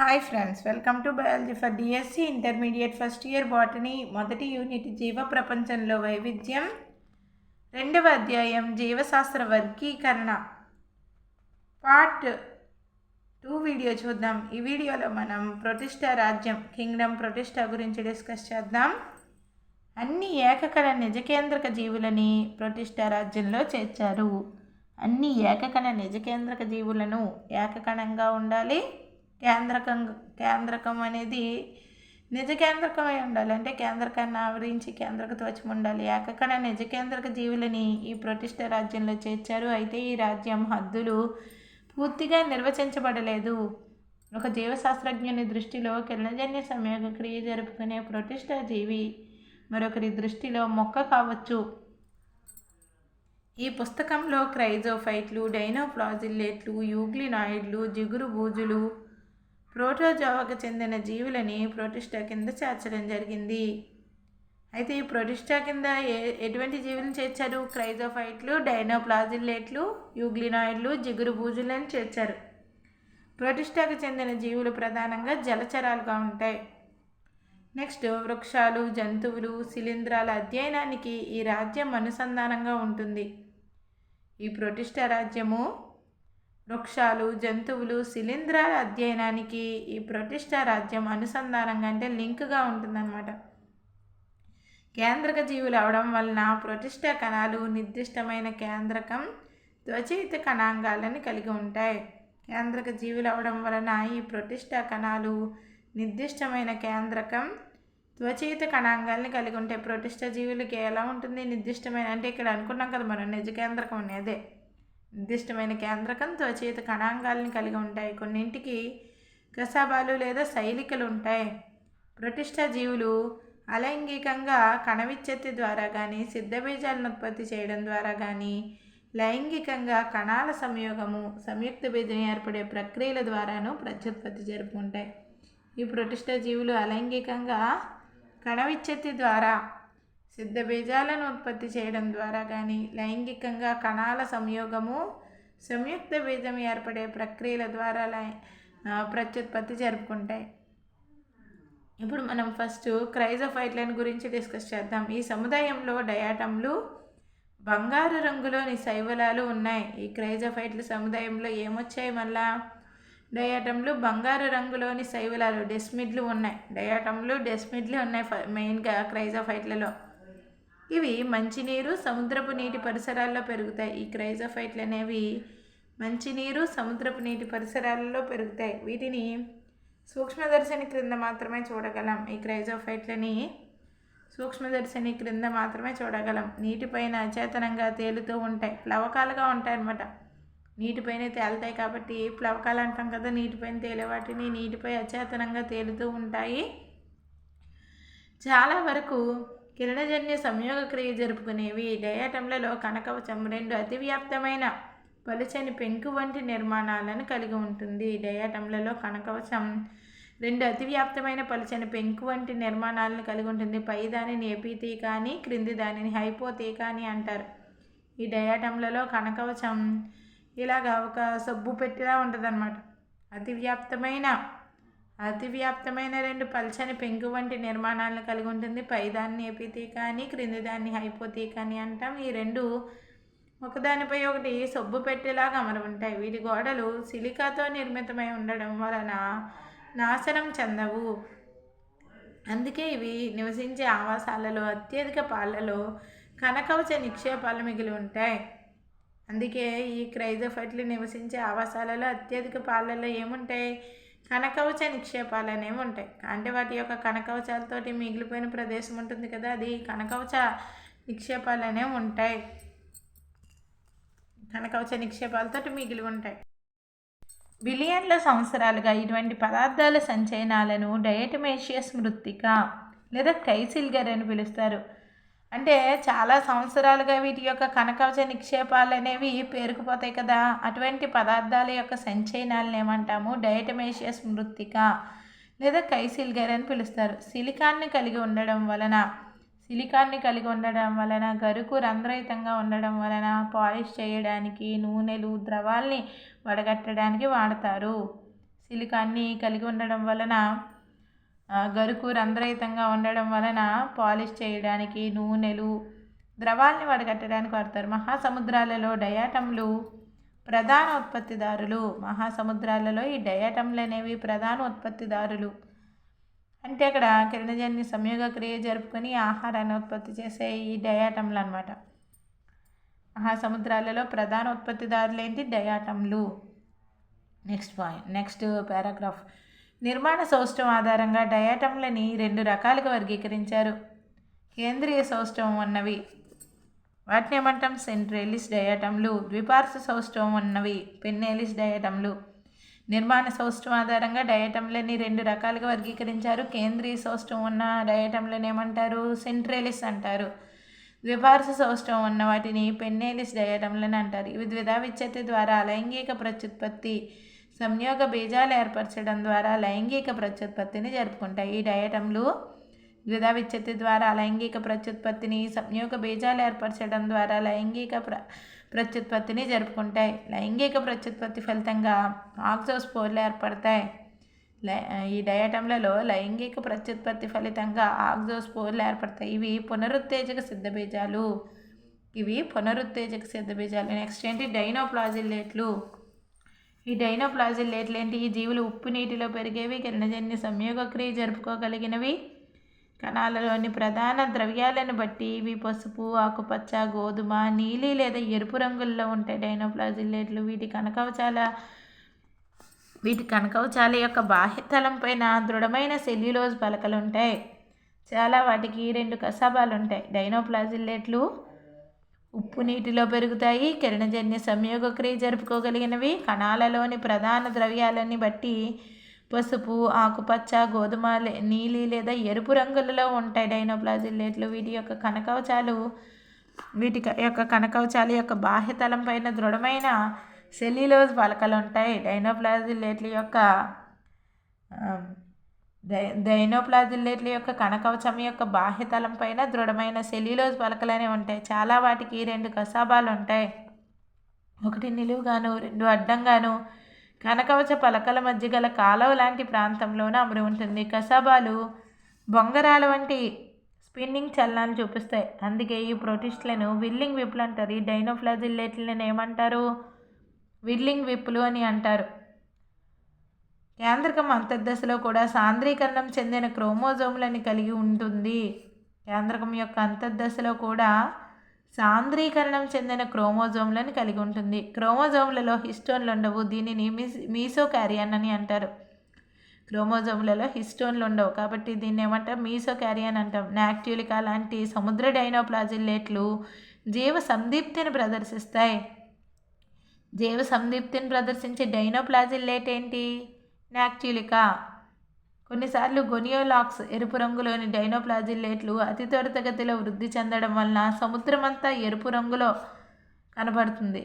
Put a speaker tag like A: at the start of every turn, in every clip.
A: Hi friends welcome to biology for DSC intermediate first year botany మొదటి unit జీవ ప్రపంచంలో వైవిధ్యం. రెండవ అధ్యాయం జీవశాస్త్ర వర్గీకరణ. పార్ట్ టూ వీడియో చూద్దాం. ఈ వీడియోలో మనం ప్రతిష్ట రాజ్యం కింగ్డమ్ ప్రతిష్ట గురించి డిస్కస్ చేద్దాం. అన్ని ఏకకణ నిజకేంద్రక జీవులని ప్రతిష్ట రాజ్యంలో చేర్చారు. అన్ని ఏకకణ నిజకేంద్రక జీవులను ఏకకణంగా ఉండాలి. కేంద్రకం కేంద్రకం అనేది నిజ కేంద్రకమై ఉండాలి. అంటే కేంద్రకాన్ని ఆవరించి కేంద్రక త్వచం ఉండాలి. ఏకకణ నిజ కేంద్రక జీవులని ఈ ప్రతిష్ట రాజ్యంలో చేర్చారు. అయితే ఈ రాజ్యం హద్దులు పూర్తిగా నిర్వచించబడలేదు. ఒక జీవశాస్త్రజ్ఞుని దృష్టిలో కిరణజన్య సంయోగ క్రియ జరుపుకునే ప్రతిష్ట జీవి మరొకరి దృష్టిలో మొక్క కావచ్చు. ఈ పుస్తకంలో క్రైజోఫైట్లు డైనోఫ్లాజిల్లేట్లు యూగ్లినాయిడ్లు జిగురు బూజులు ప్రోటోజోవాకు చెందిన జీవులని ప్రోటిష్టా కింద చేర్చడం జరిగింది. అయితే ఈ ప్రొటిస్టా కింద ఏ ఎటువంటి జీవులను చేర్చారు? క్రైజోఫైట్లు డైనోప్లాజిల్లేట్లు యూగ్లినాయిడ్లు జిగురు బూజులను చేర్చారు. ప్రొటిస్టాకు చెందిన జీవులు ప్రధానంగా జలచరాలుగా ఉంటాయి. నెక్స్ట్ వృక్షాలు జంతువులు శిలీంధ్రాల అధ్యయనానికి ఈ రాజ్యం అనుసంధానంగా ఉంటుంది. ఈ ప్రొటిస్టా రాజ్యము వృక్షాలు జంతువులు శిలీంధ్రాల అధ్యయనానికి ఈ ప్రతిష్ట రాజ్యం అనుసంధానంగా అంటే లింక్గా ఉంటుందన్నమాట. కేంద్రక జీవులు అవడం వలన ప్రతిష్ట కణాలు నిర్దిష్టమైన కేంద్రకం త్వచయిత కణాంగాలను కలిగి ఉంటాయి. కేంద్రక జీవులు అవడం వలన ఈ ప్రతిష్ట కణాలు నిర్దిష్టమైన కేంద్రకం త్వచయిత కణాంగాలను కలిగి ఉంటాయి ప్రతిష్ట జీవులకి ఎలా ఉంటుంది? నిర్దిష్టమైన అంటే ఇక్కడ అనుకున్నాం కదా మనం నిజ కేంద్రకం అనేదే. నిర్దిష్టమైన కేంద్రకం త్వచేత కణాంగాలను కలిగి ఉంటాయి. కొన్నింటికి కసాబాలు లేదా శైలికలు ఉంటాయి. ప్రతిష్ట జీవులు అలైంగికంగా కణవిచ్ఛత్తి ద్వారా కానీ సిద్ధబీజాలను ఉత్పత్తి చేయడం ద్వారా కానీ లైంగికంగా కణాల సంయోగము సంయుక్త బీజం ఏర్పడే ప్రక్రియల ద్వారాను ప్రత్యుత్పత్తి జరుపుకుంటాయి. ఈ ప్రతిష్ట జీవులు అలైంగికంగా కణవిచ్ఛత్తి ద్వారా సిద్ధ బీజాలను ఉత్పత్తి చేయడం ద్వారా కానీ లైంగికంగా కణాల సంయోగము సంయుక్త బీజం ఏర్పడే ప్రక్రియల ద్వారా లై ప్రత్యుత్పత్తి జరుపుకుంటాయి. ఇప్పుడు మనం ఫస్ట్ క్రైజోఫైట్లను గురించి డిస్కస్ చేద్దాం. ఈ సముదాయంలో డయాటంలు బంగారు రంగులోని శైవలాలు ఉన్నాయి. ఈ క్రైజోఫైట్ల సముదాయంలో ఏమొచ్చాయి మళ్ళా? డయాటంలు బంగారు రంగులోని శైవలాలు డెస్మిడ్లు ఉన్నాయి. డయాటంలు డెస్మిడ్లు ఉన్నాయి మెయిన్గా క్రైజోఫైట్లలో. ఇవి మంచినీరు సముద్రపు నీటి పరిసరాల్లో పెరుగుతాయి. ఈ క్రైజోఫైట్లు అనేవి మంచినీరు సముద్రపు నీటి పరిసరాలలో పెరుగుతాయి. వీటిని సూక్ష్మదర్శిని క్రింద మాత్రమే చూడగలం. ఈ క్రైజోఫైట్లని సూక్ష్మదర్శిని క్రింద మాత్రమే చూడగలం. నీటిపైన అచేతనంగా తేలుతూ ఉంటాయి. ప్లవకాలుగా ఉంటాయి అన్నమాట నీటిపైన తేలుతాయి కాబట్టి ప్లవకాలు అంటాం కదా నీటిపైన తేలే వాటిని నీటిపై అచేతనంగా తేలుతూ ఉంటాయి. చాలా వరకు కిరణజన్య సంయోగ క్రియ జరుపుకునేవి. డయాటంలలో కనకవచం రెండు అతివ్యాప్తమైన పలుచని పెంకు వంటి నిర్మాణాలను కలిగి ఉంటుంది. డయాటంలలో కనకవచం రెండు అతివ్యాప్తమైన పలుచని పెంకు వంటి నిర్మాణాలను కలిగి ఉంటుంది. పై దానిని ఎపితీ అని క్రింది దానిని హైపోతీకా అని అంటారు. ఈ డయాటంలలో కనకవచం ఇలాగా ఒక సబ్బు పెట్టిలా ఉంటుందన్నమాట. అతివ్యాప్తమైన అతివ్యాప్తమైన రెండు పల్చని పెంకు వంటి నిర్మాణాలను కలిగి ఉంటుంది. పైదాన్ని ఎపితీకాని క్రింది దాన్ని హైపోతీకాని అంటాం. ఈ రెండు ఒకదానిపై ఒకటి సొబ్బు పెట్టేలాగా అమరు ఉంటాయి. వీటి గోడలు సిలికాతో నిర్మితమై ఉండడం వలన నాశనం చెందవు. అందుకే ఇవి నివసించే ఆవాసాలలో అత్యధిక పాలలో కనకవచ నిక్షేపాలు మిగిలి ఉంటాయి. అందుకే ఈ క్రైజోఫైట్లు నివసించే ఆవాసాలలో అత్యధిక పాలలో ఏముంటాయి? కనకవచ నిక్షేపాలు అనేవి ఉంటాయి. అంటే వాటి యొక్క కనకవచాలతోటి మిగిలిపోయిన ప్రదేశం ఉంటుంది కదా అది కనకవచ నిక్షేపాలు అనేవి ఉంటాయి. కనకవచ నిక్షేపాలతోటి మిగిలి ఉంటాయి. బిలియన్ల సంవత్సరాలుగా ఇటువంటి పదార్థాల సంచయనాలను డయటమేషియస్ మృత్తిక లేదా కైసిల్గర్ అని పిలుస్తారు. అంటే చాలా సంవత్సరాలుగా వీటి యొక్క కనకవచ నిక్షేపాలు అనేవి పేరుకుపోతాయి కదా. అటువంటి పదార్థాల యొక్క సంచయనాలను ఏమంటాము? డయటమేషియస్ మృత్తిక లేదా కైసిల్గర్ అని పిలుస్తారు. సిలికాన్ని కలిగి ఉండడం వలన సిలికాన్ని కలిగి ఉండడం వలన గరుకు రంధ్రయుతంగా ఉండడం వలన పాలిష్ చేయడానికి నూనెలు ద్రవాల్ని వడగట్టడానికి వాడతారు. సిలికాన్ని కలిగి ఉండడం వలన గరుకు రంధ్రహితంగా ఉండడం వలన పాలిష్ చేయడానికి నూనెలు ద్రవాల్ని వడగట్టడానికి వాడతారు. మహాసముద్రాలలో డయాటంలు ప్రధాన ఉత్పత్తిదారులు మహాసముద్రాలలో ఈ డయాటంలు అనేవి ప్రధాన ఉత్పత్తిదారులు అంటే అక్కడ కిరణజన్య సంయోగ క్రియ జరుపుకొని ఆహారాన్ని ఉత్పత్తి చేసే ఈ డయాటంలు అనమాట మహాసముద్రాలలో ప్రధాన ఉత్పత్తిదారులు ఏంటి? డయాటంలు. Next point next paragraph. నిర్మాణ సౌష్టం ఆధారంగా డయాటంలని రెండు రకాలుగా వర్గీకరించారు. కేంద్రీయ సౌష్టవం ఉన్నవి వాటిని ఏమంటాం సెంట్రేలిస్ డయాటంలు ద్విపార్శ సౌష్టవం ఉన్నవి పెన్నేలిస్ డయాటంలు నిర్మాణ సౌష్టం ఆధారంగా డయాటంలని రెండు రకాలుగా వర్గీకరించారు. కేంద్రీయ సౌష్టం ఉన్న డయాటంలను ఏమంటారు? సెంట్రేలిస్ అంటారు. ద్విపార్స సౌష్టం ఉన్న వాటిని పెన్నేలిస్ డయాటంలను అంటారు. ఇవి ద్విధా విచ్ఛత్తి ద్వారా లైంగిక ప్రత్యుత్పత్తి సంయోగ బీజాలు ఏర్పరచడం ద్వారా లైంగిక ప్రత్యుత్పత్తిని జరుపుకుంటాయి. ఈ డయాటంలు ద్విధా విచ్ఛత్తి ద్వారా లైంగిక ప్రత్యుత్పత్తిని సంయోగ బీజాలు ఏర్పరచడం ద్వారా లైంగిక ప్ర ప్రత్యుత్పత్తిని జరుపుకుంటాయి. లైంగిక ప్రత్యుత్పత్తి ఫలితంగా ఆక్సోస్పోర్లు ఏర్పడతాయి. ఈ డయాటంలలో లైంగిక ప్రత్యుత్పత్తి ఫలితంగా ఆక్సోస్పోర్లు ఏర్పడతాయి. ఇవి పునరుత్తేజక సిద్ధబీజాలు. ఇవి పునరుత్తేజక సిద్ధబీజాలు. నెక్స్ట్ ఏంటి? డైనోప్లాజిల్లేట్లు ఈ డైనోప్లాజిల్ ఏంటి ఈ జీవులు ఉప్పు నీటిలో పెరిగేవి కిరణజన్య సంయోగక్రియ జరుపుకోగలిగినవి. కణాలలోని ప్రధాన ద్రవ్యాలను బట్టి ఇవి పసుపు ఆకుపచ్చ గోధుమ నీలి లేదా ఎరుపు రంగుల్లో ఉంటాయి డైనోప్లాజిల్లేట్లు వీటి కనకవచాల వీటి కనకవచాల యొక్క బాహ్యతలం పైన దృఢమైన సెల్యులోజ్ పలకలు ఉంటాయి చాలా వాటికి రెండు కసాబాలు ఉంటాయి డైనోప్లాజిల్లేట్లు ఉప్పు నీటిలో పెరుగుతాయి. కిరణజన్య సంయోగక్రియ జరుపుకోగలిగినవి. కణాలలోని ప్రధాన ద్రవ్యాలని బట్టి పసుపు ఆకుపచ్చ గోధుమ నీలి లేదా ఎరుపు రంగులలో ఉంటాయి. డైనోప్లాజిల్లేట్లు వీటి యొక్క కనకవచాలు వీటి యొక్క కనకవచాలు యొక్క బాహ్యతలం పైన దృఢమైన సెల్యులోజ్ పలకలు ఉంటాయి. డైనోప్లాజిల్లేట్ల యొక్క డై డైనోప్లాజిల్లేట్ల యొక్క కనకవచం యొక్క బాహ్యతలం పైన దృఢమైన సెల్యులోజ్ పలకలనే ఉంటాయి. చాలా వాటికి రెండు కసాబాలు ఉంటాయి ఒకటి నిలువుగాను రెండు అడ్డంగాను. కనకవచ పలకల మధ్య గల కాలువ లాంటి ప్రాంతంలోనూ అమరి ఉంటుంది. కసాబాలు బొంగరాల వంటి స్పిన్నింగ్ చలనాలు చూపిస్తాయి. అందుకే ఈ ప్రొటిస్ట్లను విల్లింగ్ విప్పులు అంటారు ఈ డైనోఫ్లాజిల్లేట్లను ఏమంటారు? విల్లింగ్ విప్పులు అని అంటారు. కేంద్రకం అంతర్దశలో కూడా సాంద్రీకరణం చెందిన క్రోమోజోములను కలిగి ఉంటుంది. కేంద్రకం యొక్క అంతర్దశలో కూడా సాంద్రీకరణం చెందిన క్రోమోజోమ్లను కలిగి ఉంటుంది. క్రోమోజోమ్లలో హిస్టోన్లు ఉండవు. దీనిని మీసో క్యారియన్ అని అంటారు. క్రోమోజోమ్లలో హిస్టోన్లు ఉండవు. కాబట్టి దీన్ని ఏమంటాం? మీసో క్యారియన్ అంటాం. నాక్ట్యూలికా లాంటి సముద్ర డైనోప్లాజిల్లేట్లు జీవ సందీప్తిని ప్రదర్శిస్తాయి. జీవ సందీప్తిని ప్రదర్శించే డైనోప్లాజిల్లేట్ ఏంటి? నాక్ట్యూలికా కొన్నిసార్లు గొనియోలాక్స్ ఎరుపు రంగులోని డైనోప్లాజిల్లేట్లు అతి త్వరితగతిలో వృద్ధి చెందడం వలన సముద్రమంతా ఎరుపు రంగులో కనబడుతుంది.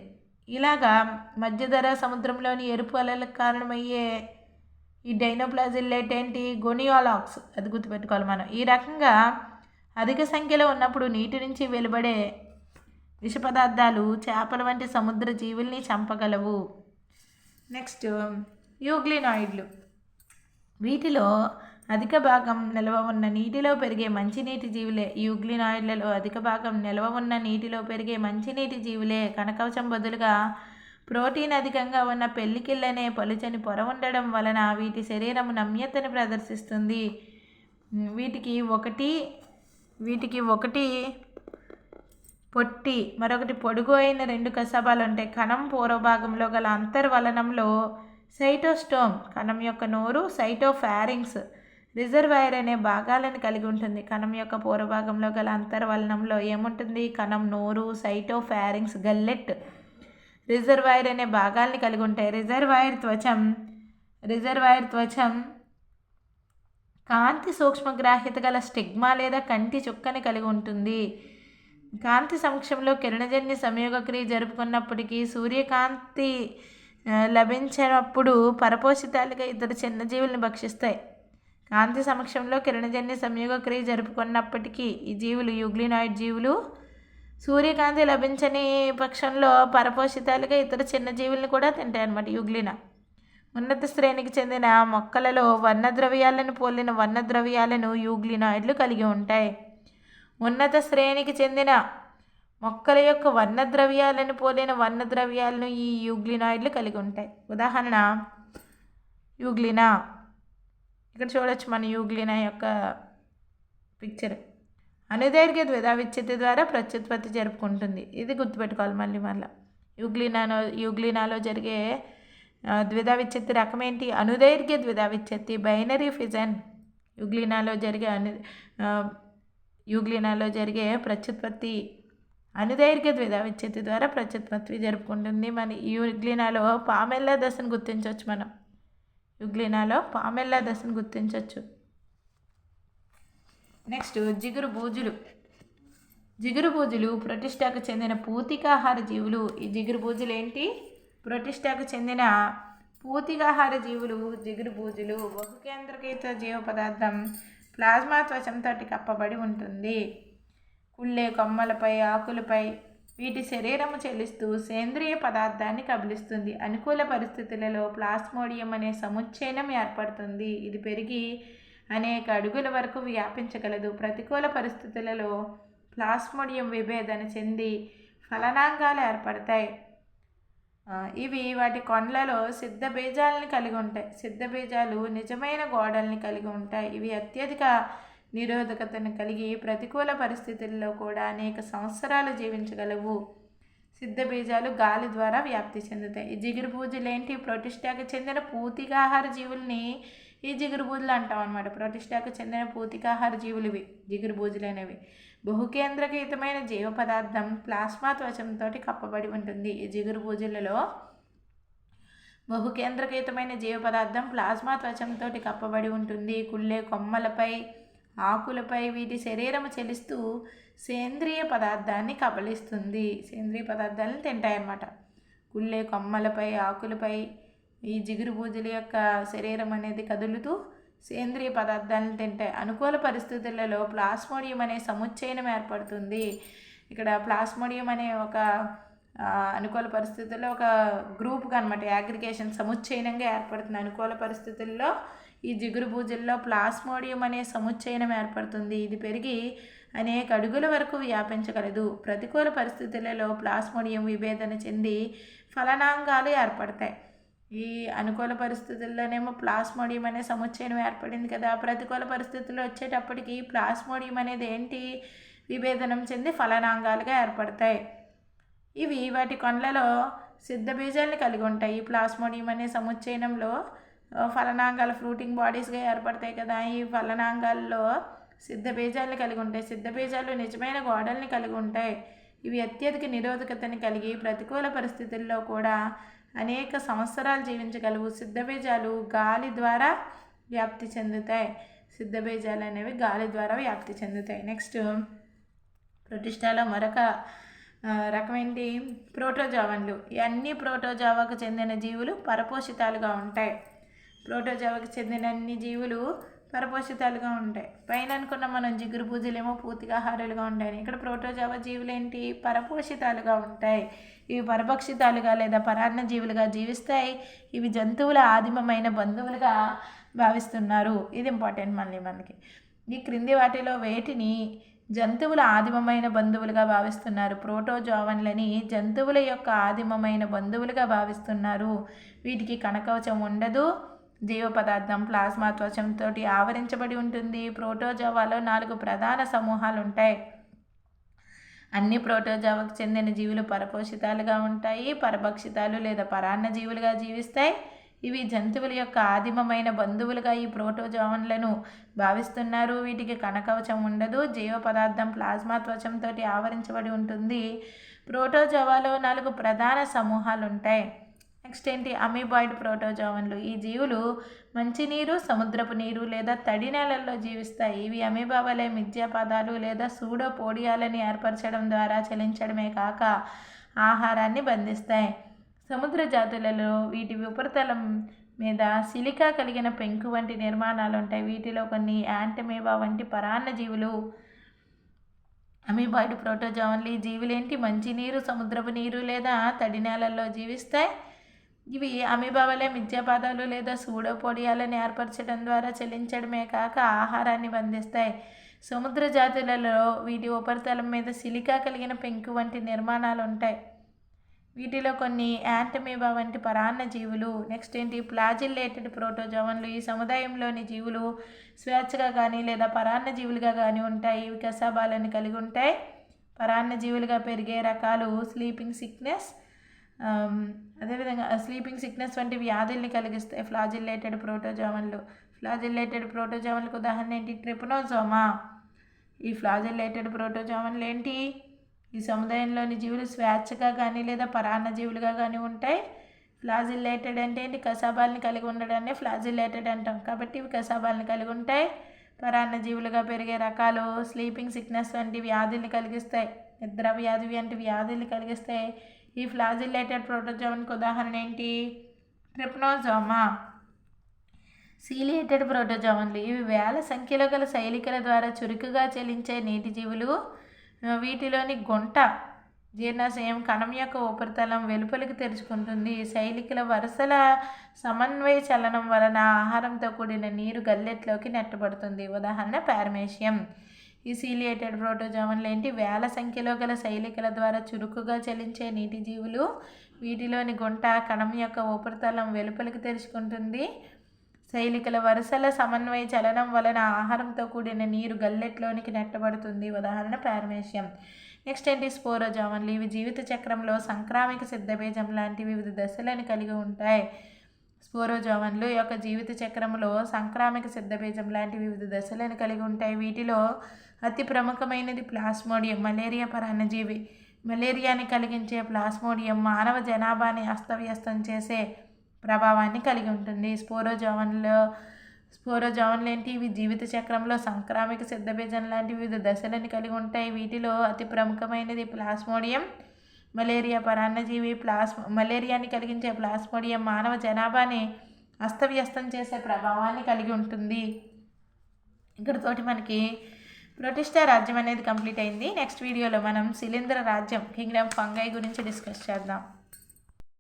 A: ఇలాగా మధ్యధర సముద్రంలోని ఎరుపు అలలకు కారణమయ్యే ఈ డైనోప్లాజిల్లేట్ ఏంటి? గొనియోలాక్స్. అది గుర్తుపెట్టుకోవాలి మనం. ఈ రకంగా అధిక సంఖ్యలో ఉన్నప్పుడు నీటి నుంచి వెలువడే విష పదార్థాలు చేపల వంటి సముద్ర జీవుల్ని చంపగలవు. నెక్స్ట్ యూగ్లినాయిడ్లు. వీటిలో అధిక భాగం నిల్వ ఉన్న నీటిలో పెరిగే మంచినీటి జీవులే యూగ్లినాయిడ్లలో అధిక భాగం నిల్వ ఉన్న నీటిలో పెరిగే మంచినీటి జీవులే. కనకవచం బదులుగా ప్రోటీన్ అధికంగా ఉన్న పెళ్ళికిళ్ళనే పలుచని పొర ఉండడం వలన వీటి శరీరం నమ్యతను ప్రదర్శిస్తుంది. వీటికి ఒకటి వీటికి ఒకటి పొట్టి మరొకటి పొడుగు అయిన రెండు కసబాలు ఉంటాయి కణం పూర్వభాగంలో గల అంతర్వలనంలో సైటోస్టోమ్ కణం యొక్క నోరు సైటోఫారింగ్స్ రిజర్వాయర్ అనే భాగాలను కలిగి ఉంటుంది. కణం యొక్క పూర్వభాగంలో గల అంతర్వలనంలో ఏముంటుంది? కణం నోరు సైటోఫారింగ్స్ గల్లెట్. రిజర్వాయర్ అనే భాగాల్ని కలిగి ఉంటాయి. రిజర్వాయర్ త్వచం రిజర్వాయర్ త్వచం కాంతి సూక్ష్మగ్రాహ్యత గల స్టిగ్మా లేదా కంటి చుక్కని కలిగి ఉంటుంది. కాంతి సమక్షంలో కిరణజన్య సంయోగక్రియ జరుపుకున్నప్పటికీ సూర్యకాంతి లభించినప్పుడు పరపోషితాలుగా ఇద్దరు చిన్న జీవులను భక్షిస్తాయి. కాంతి సమక్షంలో కిరణజన్య సంయోగక్రియ జరుపుకున్నప్పటికీ ఈ జీవులు యూగ్లినాయిడ్ జీవులు సూర్యకాంతి లభించని పక్షంలో పరపోషితాలుగా ఇతర చిన్న జీవులను కూడా తింటాయి అన్నమాట యుగ్లిన. ఉన్నత శ్రేణికి చెందిన మొక్కలలో వర్ణద్రవ్యాలను పోలిన వర్ణద్రవ్యాలను యూగ్లినాయిడ్లు కలిగి ఉంటాయి. ఉన్నత శ్రేణికి చెందిన మొక్కల యొక్క వర్ణద్రవ్యాలను పోలిన వర్ణద్రవ్యాలను ఈ యూగ్లినాయిడ్లు కలిగి ఉంటాయి. ఉదాహరణ యూగ్లినా. ఇక్కడ చూడొచ్చు మన యూగ్లినా యొక్క పిక్చర్ అనుదైర్ఘ్య ద్విధా విచ్ఛిత్తి ద్వారా ప్రత్యుత్పత్తి జరుపుకుంటుంది. ఇది గుర్తుపెట్టుకోవాలి మళ్ళీ మళ్ళీ యూగ్లినాలో యూగ్లినాలో జరిగే ద్విధా విచ్ఛిత్తి రకం ఏంటి? అనుదైర్ఘ్య ద్విధా విచ్ఛిత్తి బైనరీ ఫిజన్. యుగ్లినాలో జరిగే అను యుగ్లినాలో జరిగే ప్రత్యుత్పత్తి అనుదైర్ఘ్య ద్విధా విచ్ఛిత్తి ద్వారా ప్రత్యుత్పత్తి జరుపుకుంటుంది మన యుగ్లినాలో పామెల్లా దశను గుర్తించవచ్చు మనం. యుగ్లినాలో పామెల్లా దశను గుర్తించవచ్చు. నెక్స్ట్ జిగురు బూజులు. జిగురు బూజులు ప్రతిష్టాకు చెందిన పూతికాహార జీవులు. ఈ జిగురు బూజులు ఏంటి? ప్రొటిస్టాకు చెందిన పూతికాహార జీవులు జిగురు బూజులు బహుకేంద్రకీత జీవ పదార్థం ప్లాజ్మా త్వచంతో కప్పబడి ఉంటుంది. కుళ్ళే కొమ్మలపై ఆకులపై వీటి శరీరము చెల్లిస్తూ సేంద్రియ పదార్థాన్ని కబలిస్తుంది. అనుకూల పరిస్థితులలో ప్లాస్మోడియం అనే సముచ్చయనం ఏర్పడుతుంది. ఇది పెరిగి అనేక అడుగుల వరకు వ్యాపించగలదు. ప్రతికూల పరిస్థితులలో ప్లాస్మోడియం విభేదన చెంది ఫలనాంగాలు ఏర్పడతాయి. ఇవి వాటి కొండలలో సిద్ధ బీజాలను కలిగి ఉంటాయి. సిద్ధ బీజాలు నిజమైన గోడల్ని కలిగి ఉంటాయి. ఇవి అత్యధిక నిరోధకతను కలిగి ప్రతికూల పరిస్థితుల్లో కూడా అనేక సంవత్సరాలు జీవించగలవు. సిద్ధ బీజాలు గాలి ద్వారా వ్యాప్తి చెందుతాయి. ఈ జిగురు పూజలు ఏంటి? ప్రొటిస్టాకు చెందిన పూతికాహార జీవుల్ని ఈ జిగురు పూజలు అంటాం అనమాట ప్రొటిస్టాకు చెందిన పూతికాహార జీవులు ఇవి జిగురు పూజలైనవి బహుకేంద్రకీతమైన జీవ పదార్థం ప్లాస్మా త్వచంతో కప్పబడి ఉంటుంది. ఈ జిగురు పూజలలో బహుకేంద్రకీతమైన జీవ పదార్థం ప్లాస్మా త్వచంతో కప్పబడి ఉంటుంది. కుళ్ళే కొమ్మలపై ఆకులపై వీటి శరీరము చెలిస్తూ సేంద్రియ పదార్థాన్ని కబలిస్తుంది. సేంద్రియ పదార్థాలను తింటాయన్నమాట. కుళ్ళే కొమ్మలపై ఆకులపై ఈ జిగురు బూజుల యొక్క శరీరం అనేది కదులుతూ సేంద్రియ పదార్థాలను తింటాయి. అనుకూల పరిస్థితులలో ప్లాస్మోడియం అనే సముచ్చయనం ఏర్పడుతుంది. ఇక్కడ ప్లాస్మోడియం అనే ఒక అనుకూల పరిస్థితుల్లో ఒక గ్రూప్గా అనమాట యాగ్రిగేషన్ సముచ్చయనంగా ఏర్పడుతుంది. అనుకూల పరిస్థితుల్లో ఈ జిగురు బూజుల్లో ప్లాస్మోడియం అనే సముచ్చయనం ఏర్పడుతుంది. ఇది పెరిగి అనేక అడుగుల వరకు వ్యాపించగలదు. ప్రతికూల పరిస్థితులలో ప్లాస్మోడియం విభేదన చెంది ఫలనాంగాలు ఏర్పడతాయి. ఈ అనుకూల పరిస్థితుల్లోనేమో ప్లాస్మోడియం అనే సముచ్చయం ఏర్పడింది కదా. ప్రతికూల పరిస్థితులు వచ్చేటప్పటికి ప్లాస్మోడియం అనేది ఏంటి? విభేదనం చెంది ఫలనాంగాలుగా ఏర్పడతాయి. ఇవి వాటి కొండలలో సిద్ధ బీజాలను కలిగి ఉంటాయి. ఈ ప్లాస్మోడియం అనే సముచ్చయనంలో ఫలనాంగాల ఫ్రూటింగ్ బాడీస్గా ఏర్పడతాయి కదా. ఈ ఫలనాంగాల్లో సిద్ధ బీజాలను కలిగి ఉంటాయి. సిద్ధ బీజాలు నిజమైన గోడల్ని కలిగి ఉంటాయి. ఇవి అత్యధిక నిరోధకతని కలిగి ప్రతికూల పరిస్థితుల్లో కూడా అనేక సంవత్సరాలు జీవించగలవు. సిద్ధబీజాలు గాలి ద్వారా వ్యాప్తి చెందుతాయి. సిద్ధబీజాలు అనేవి గాలి ద్వారా వ్యాప్తి చెందుతాయి. నెక్స్ట్ ప్రతిష్టాలో మరొక రకమేంటి? ప్రోటోజావన్లు. అన్ని ప్రోటోజావాకు చెందిన జీవులు పరపోషితాలుగా ఉంటాయి. ప్రోటోజావాకు చెందిన అన్ని జీవులు పరపోషితాలుగా ఉంటాయి. పైన అనుకున్న మనం జిగురు పూజలేమో పూర్తిగా ఆహారాలుగా ఉంటాయి ఇక్కడ ప్రోటోజావా జీవులు ఏంటి పరపోషితాలుగా ఉంటాయి. ఇవి పరభక్షితాలుగా లేదా పరాన్న జీవులుగా జీవిస్తాయి. ఇవి జంతువుల ఆదిమమైన బంధువులుగా భావిస్తున్నారు. ఇది ఇంపార్టెంట్ మళ్ళీ మనకి. ఈ క్రింది వాటిలో వేటిని జంతువుల ఆదిమమైన బంధువులుగా భావిస్తున్నారు? ప్రోటోజోవన్లని జంతువుల యొక్క ఆదిమమైన బంధువులుగా భావిస్తున్నారు. వీటికి కనకవచం ఉండదు. జీవ పదార్థం ప్లాస్మా త్వచంతో ఆవరించబడి ఉంటుంది. ప్రోటోజోవాలో నాలుగు ప్రధాన సమూహాలు ఉంటాయి అన్ని ప్రోటోజావాకు చెందిన జీవులు పరపోషితాలుగా ఉంటాయి. పరభక్షితాలు లేదా పరాన్న జీవులుగా జీవిస్తాయి. ఇవి జంతువుల యొక్క ఆదిమమైన బంధువులుగా ఈ ప్రోటోజోవన్లను భావిస్తున్నారు. వీటికి కనకవచం ఉండదు. జీవ పదార్థం ప్లాస్మా త్వచంతో ఆవరించబడి ఉంటుంది. ప్రోటోజోవాలో నాలుగు ప్రధాన సమూహాలు ఉంటాయి నెక్స్ట్ ఏంటి? అమీబాయిడ్ ప్రోటోజోవన్లు. ఈ జీవులు మంచినీరు సముద్రపు నీరు లేదా తడి నేలల్లో జీవిస్తాయి. ఇవి అమీబా వలె మిథ్యాపదాలు లేదా సూడో పోడియాలని ఏర్పరచడం ద్వారా చలించడమే కాక ఆహారాన్ని బంధిస్తాయి. సముద్ర జాతులలో వీటి ఉపరితలం మీద సిలికా కలిగిన పెంకు వంటి నిర్మాణాలు ఉంటాయి వీటిలో కొన్ని యాంటమీబా వంటి పరాన్న జీవులు అమీబాయిడ్ ప్రోటోజోవన్లు. ఈ జీవులేంటి? మంచినీరు సముద్రపు నీరు లేదా తడి నేలల్లో జీవిస్తాయి. ఇవి అమీబావలే మిథ్యాపాదాలు లేదా సూడోపోడియాలను ఏర్పరచడం ద్వారా చెల్లించడమే కాక ఆహారాన్ని బంధిస్తాయి. సముద్ర జాతులలో వీటి ఉపరితలం మీద సిలికా కలిగిన పెంకు వంటి నిర్మాణాలు ఉంటాయి వీటిలో కొన్ని యాంటమీబా వంటి పరాన్న జీవులు నెక్స్ట్ ఏంటి ప్లాజిల్లేటెడ్ ప్రోటోజోవన్లు ఈ సముదాయంలోని జీవులు స్వేచ్ఛగా కానీ లేదా పరాన్న జీవులుగా కానీ ఉంటాయి. ఇవి కసాబాలను కలిగి ఉంటాయి. పరాన్న జీవులుగా పెరిగే రకాలు స్లీపింగ్ సిక్నెస్ అదేవిధంగా స్లీపింగ్ సిక్నెస్ వంటి వ్యాధుల్ని కలిగిస్తాయి ఫ్లాజిల్లేటెడ్ ప్రోటోజామన్లు. ఫ్లాజిల్లేటెడ్ ప్రోటోజామన్లకు ఉదాహరణ ఏంటి? ట్రిపనోజోమా. ఈ ఫ్లాజిల్లేటెడ్ ప్రోటోజామన్లు ఏంటి? ఈ సముదాయంలోని జీవులు స్వేచ్ఛగా కానీ లేదా పరాన్న జీవులుగా కానీ ఉంటాయి ఫ్లాజిల్లేటెడ్ అంటే ఏంటి? కసాబాలని కలిగి ఉండడాన్ని ఫ్లాజిల్లేటెడ్ అంటాం. కాబట్టి ఇవి కసాబాలని కలిగి ఉంటాయి పరాన్న జీవులుగా పెరిగే రకాలు స్లీపింగ్ సిక్నెస్ వంటి వ్యాధుల్ని కలిగిస్తాయి. నిద్ర వ్యాధి వంటి వ్యాధుల్ని కలిగిస్తాయి ఈ ఫ్లాజిలేటెడ్ ప్రోటోజోన్కి ఉదాహరణ ఏంటి? ట్రిప్నోజోమా. సీలియేటెడ్ ప్రోటోజోన్లు ఇవి వేల సంఖ్యలో గల శైలికల ద్వారా చురుకుగా చెలించే నీటి జీవులు. వీటిలోని గుంట జీర్ణాశయం కణం యొక్క ఉపరితలం వెలుపలికి తెరుచుకుంటుంది. శైలికల వరుసల సమన్వయ చలనం వలన ఆహారంతో కూడిన నీరు గల్లెట్లోకి నెట్టబడుతుంది. ఉదాహరణ పారమేషియం. ఈ సీలియేటెడ్ ప్రోటోజోమన్లు ఏంటి? వేల సంఖ్యలో గల శైలికల ద్వారా చురుకుగా చలించే నీటి జీవులు వీటిలోని గుంట కణం యొక్క ఉపరితలం వెలుపలికి తెరుచుకుంటుంది. శైలికల వరుసల సమన్వయ చలనం వలన ఆహారంతో కూడిన నీరు గల్లెట్లోనికి నెట్టబడుతుంది. ఉదాహరణ పారమేషియం నెక్స్ట్ ఏంటి? స్పోరోజామన్లు. ఇవి జీవిత చక్రంలో సంక్రామిక సిద్ధబీజం లాంటి వివిధ దశలను కలిగి ఉంటాయి. స్పోరోజామన్లు యొక్క జీవిత చక్రంలో సంక్రామిక సిద్ధబీజం లాంటి వివిధ దశలను కలిగి ఉంటాయి. వీటిలో అతి ప్రముఖమైనది ప్లాస్మోడియం మలేరియా పరాన్నజీవి. మలేరియాని కలిగించే ప్లాస్మోడియం మానవ జనాభాని అస్తవ్యస్తం చేసే ప్రభావాన్ని కలిగి ఉంటుంది. స్పోరోజోవన్లో స్పోరోజోవన్లు ఏంటి ఇవి జీవిత చక్రంలో సంక్రామిక సిద్ధబీజం లాంటి వివిధ దశలను కలిగి ఉంటాయి. వీటిలో అతి ప్రముఖమైనది ప్లాస్మోడియం మలేరియా పరాన్నజీవి. ప్లాస్ మలేరియాని కలిగించే ప్లాస్మోడియం మానవ జనాభాని అస్తవ్యస్తం చేసే ప్రభావాన్ని కలిగి ఉంటుంది. ఇక్కడతోటి మనకి ప్రొటిస్టా రాజ్యం అనేది కంప్లీట్ అయింది. నెక్స్ట్ వీడియోలో మనం శిలీంద్ర రాజ్యం కింగ్డమ్ ఫంగై గురించి డిస్కస్ చేద్దాం.